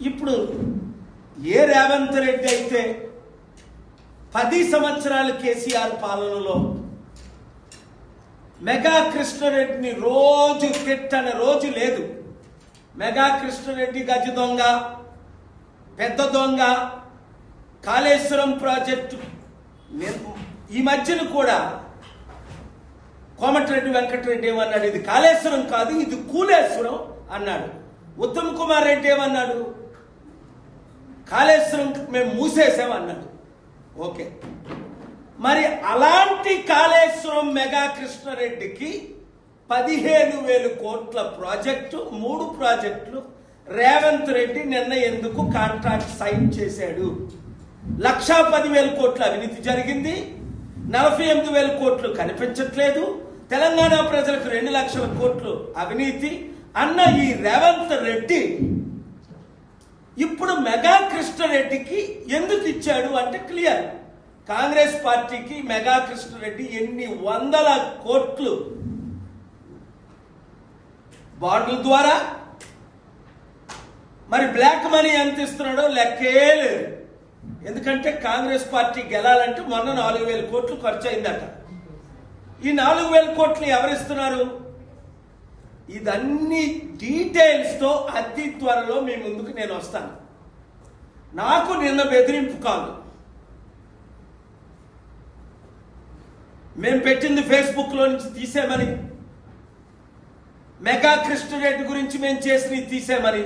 ఇప్పుడు ఏ రేవంత్ రెడ్డి అయితే పది సంవత్సరాలు కేసీఆర్ పాలనలో మెగా కృష్ణారెడ్డిని రోజు తిట్టని రోజు లేదు. మెగా కృష్ణారెడ్డి గజ దొంగ పెద్ద దొంగ కాళేశ్వరం ప్రాజెక్టు ఈ మధ్యన కూడా కోమటిరెడ్డి వెంకటరెడ్డి ఏమన్నాడు? ఇది కాళేశ్వరం కాదు ఇది కూలేశ్వరం అన్నాడు. ఉత్తమ్ కుమార్ రెడ్డి ఏమన్నాడు? కాళేశ్వరం మేము మూసేసాం అన్నాడు ఓకే. మరి అలాంటి కాళేశ్వరం మెగా కృష్ణారెడ్డికి పదిహేను వేలు కోట్ల ప్రాజెక్టు మూడు ప్రాజెక్టులు రేవంత్ రెడ్డి నిన్న ఎందుకు కాంట్రాక్ట్ సైన్ చేశాడు? లక్షా పదివేల కోట్ల అవినీతి జరిగింది. నలభై ఎనిమిది వేల కోట్లు కనిపించట్లేదు. తెలంగాణ ప్రజలకు రెండు లక్షల కోట్లు అవినీతి. అన్న ఈ రేవంత్ రెడ్డి ఇప్పుడు మెగా కృష్ణారెడ్డికి ఎందుకు ఇచ్చాడు అంటే క్లియర్. కాంగ్రెస్ పార్టీకి మెగా కృష్ణారెడ్డి ఎన్ని వందల కోట్లు బాండ్ల ద్వారా? మరి బ్లాక్ మనీ ఎంత ఇస్తున్నాడో లెక్కే లేదు. ఎందుకంటే కాంగ్రెస్ పార్టీ గెలాలంటే మొన్న నాలుగు వేల కోట్లు ఖర్చు అయిందట ఈ నాలుగు వేల కోట్లు ఎవరిస్తున్నారు? ఇదన్నీ డీటెయిల్స్తో అతి త్వరలో మీ ముందుకు నేను వస్తాను. నాకు నిన్న బెదిరింపు కాదు. మేము పెట్టింది ఫేస్బుక్లో నుంచి తీసేమని మెగా కృష్ణరెడ్డి గురించి మేము చేసినవి తీసేమని